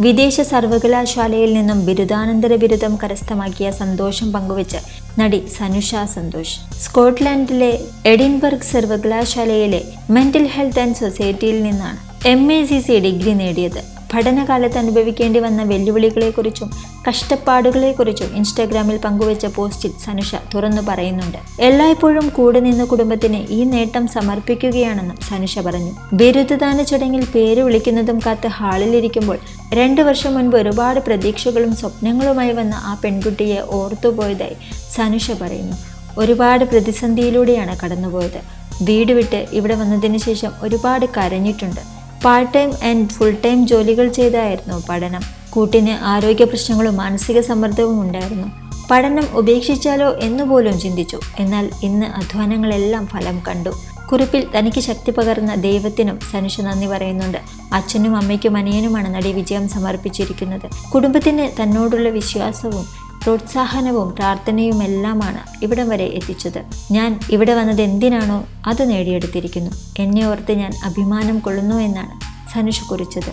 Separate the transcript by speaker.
Speaker 1: വിദേശ സർവകലാശാലയിൽ നിന്നും ബിരുദാനന്തര ബിരുദം കരസ്ഥമാക്കിയ സന്തോഷം പങ്കുവച്ച് നടി സനുഷ സന്തോഷ്. സ്കോട്ട്ലാൻഡിലെ എഡിൻബർഗ് സർവകലാശാലയിലെ മെന്റൽ ഹെൽത്ത് ആൻഡ് സൊസൈറ്റിയിൽ നിന്നാണ് M A C C degree നേടിയത്. പഠനകാലത്ത് അനുഭവിക്കേണ്ടി വന്ന വെല്ലുവിളികളെക്കുറിച്ചും കഷ്ടപ്പാടുകളെക്കുറിച്ചും ഇൻസ്റ്റാഗ്രാമിൽ പങ്കുവച്ച പോസ്റ്റിൽ സനുഷ തുറന്നു പറയുന്നുണ്ട്. എല്ലായ്പ്പോഴും കൂടെ നിന്ന കുടുംബത്തിന് ഈ നേട്ടം സമർപ്പിക്കുകയാണെന്നും സനുഷ പറഞ്ഞു. ബിരുദദാന ചടങ്ങിൽ പേര് വിളിക്കുന്നതും കാത്ത് ഹാളിലിരിക്കുമ്പോൾ രണ്ടു വർഷം മുൻപ് ഒരുപാട് പ്രതീക്ഷകളും സ്വപ്നങ്ങളുമായി വന്ന ആ പെൺകുട്ടിയെ ഓർത്തുപോയതായി സനുഷ പറയുന്നു. ഒരുപാട് പ്രതിസന്ധിയിലൂടെയാണ് കടന്നുപോയത്. വീട് വിട്ട് ഇവിടെ വന്നതിന് ശേഷം ഒരുപാട് കരഞ്ഞിട്ടുണ്ട്. Part time and full time ജോലികൾ ചെയ്തായിരുന്നു പഠനം. കൂട്ടിന് ആരോഗ്യ പ്രശ്നങ്ങളും മാനസിക സമ്മർദ്ദവും ഉണ്ടായിരുന്നു. പഠനം ഉപേക്ഷിച്ചാലോ എന്ന് പോലും ചിന്തിച്ചു. എന്നാൽ ഇന്ന് അധ്വാനങ്ങളെല്ലാം ഫലം കണ്ടു. കുറിപ്പിൽ തനിക്ക് ശക്തി പകർന്ന ദൈവത്തിനും സനുഷ നന്ദി പറയുന്നുണ്ട്. അച്ഛനും അമ്മയ്ക്കും അനിയനുമാണ് നടി വിജയം സമർപ്പിച്ചിരിക്കുന്നത്. കുടുംബത്തിന് തന്നോടുള്ള വിശ്വാസവും പ്രോത്സാഹനവും പ്രാർത്ഥനയുമെല്ലാമാണ് ഇവിടം വരെ എത്തിച്ചത്. ഞാൻ ഇവിടെ വന്നത് എന്തിനാണോ അത് നേടിയെടുത്തിരിക്കുന്നു. എന്നെ ഓർത്ത് ഞാൻ അഭിമാനം കൊള്ളുന്നു എന്നാണ് സനുഷ് കുറിച്ചത്.